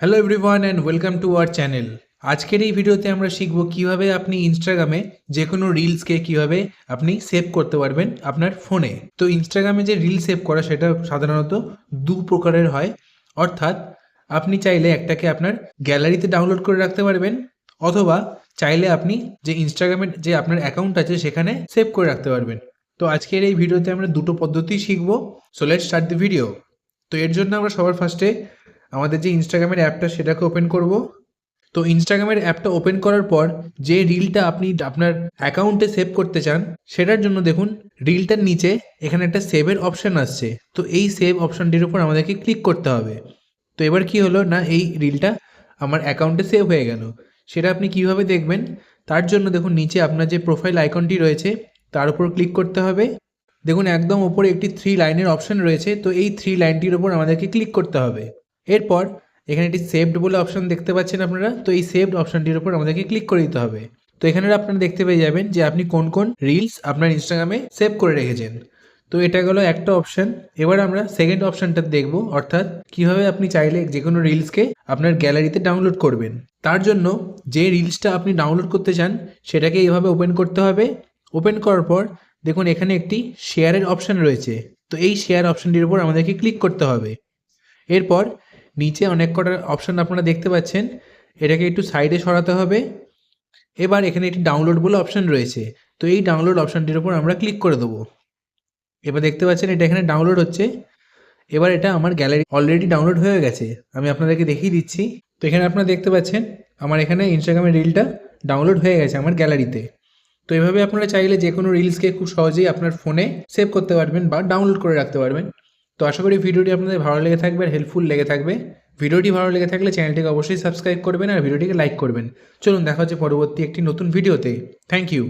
Hello everyone and welcome to our channel আজকের এই ভিডিওতে আমরা শিখব কীভাবে আপনি ইনস্টাগ্রামে যে কোনো রিলসকে কীভাবে আপনি সেভ করতে পারবেন আপনার ফোনে তো ইনস্টাগ্রামে যে রিল সেভ করা সেটা সাধারণত দু প্রকারের হয়। অর্থাৎ আপনি চাইলে একটাকে আপনার গ্যালারিতে ডাউনলোড করে রাখতে পারবেন অথবা চাইলে আপনি যে ইনস্টাগ্রামের যে আপনার অ্যাকাউন্ট আছে সেখানে সেভ করে রাখতে পারবেন। তো আজকের এই ভিডিওতে আমরা দুটো পদ্ধতি শিখব। So let start the video তো এর জন্য আমরা সবার ফার্স্টে আমাদের যে ইনস্টাগ্রামের অ্যাপটা সেটাকে ওপেন করব। তো ইনস্টাগ্রামের অ্যাপটা ওপেন করার পর যে রিলটা আপনি আপনার অ্যাকাউন্টে সেভ করতে চান, সেটার জন্য দেখুন রিলটার নিচে এখানে একটা সেভের অপশান আসছে। তো এই সেভ অপশানটির উপর আমাদেরকে ক্লিক করতে হবে। তো এবার কি হলো না, এই রিলটা আমার অ্যাকাউন্টে সেভ হয়ে গেল। সেটা আপনি কীভাবে দেখবেন? তার জন্য দেখুন নিচে আপনার যে প্রোফাইল আইকনটি রয়েছে, তার উপর ক্লিক করতে হবে। দেখুন একদম ওপরে একটি থ্রি লাইনের অপশন রয়েছে, তো এই থ্রি লাইনটির ওপর আমাদেরকে ক্লিক করতে হবে। এরপর এখানে একটি সেভড বলে অপশন দেখতে পাচ্ছেন আপনারা। তো এই সেভড অপশনটির উপর আমাদেরকে ক্লিক করে দিতে হবে। তো এখানে আপনারা দেখতে পেয়ে যাবেন যে আপনি কোন কোন রিলস আপনার ইনস্টাগ্রামে সেভ করে রেখেছেন। তো এটা গেলো একটা অপশন এবার আমরা সেকেন্ড অপশনটা দেখব, অর্থাৎ কীভাবে আপনি চাইলে যে কোনো রিলসকে আপনার গ্যালারিতে ডাউনলোড করবেন। তার জন্য যে রিলসটা আপনি ডাউনলোড করতে চান, সেটাকে এইভাবে ওপেন করতে হবে। ওপেন করার পর দেখুন এখানে একটি শেয়ারের অপশন রয়েছে। তো এই শেয়ার অপশনটির উপর আমাদেরকে ক্লিক করতে হবে। এরপর নিচে অনেক কটা অপশন আপনারা দেখতে পাচ্ছেন। এটাকে একটু সাইডে সরাতে হবে। এবার এখানে একটি ডাউনলোড বলে অপশন রয়েছে। তো এই ডাউনলোড অপশনটির উপর আমরা ক্লিক করে দেবো। এবার দেখতে পাচ্ছেন এটা এখানে ডাউনলোড হচ্ছে। এবার এটা আমার গ্যালারি অলরেডি ডাউনলোড হয়ে গেছে। আমি আপনাদেরকে দেখিয়ে দিচ্ছি। তো এখানে আপনারা দেখতে পাচ্ছেন, আমার এখানে ইনস্টাগ্রামের রিলটা ডাউনলোড হয়ে গেছে আমার গ্যালারিতে তো এভাবে আপনারা চাইলে যে কোনো রিলসকে খুব সহজেই আপনার ফোনে সেভ করতে পারবেন বা ডাউনলোড করে রাখতে পারবেন। তো আশা করি ভিডিওটি আপনাদের ভালো লেগে থাকবে আর হেল্পফুল লেগে থাকবে। ভিডিওটি ভালো লেগে থাকলে চ্যানেলটিকে অবশ্যই সাবস্ক্রাইব করবেন আর ভিডিওটিকে লাইক করবেন। চলুন দেখা হচ্ছে পরবর্তী একটি নতুন ভিডিওতে। Thank you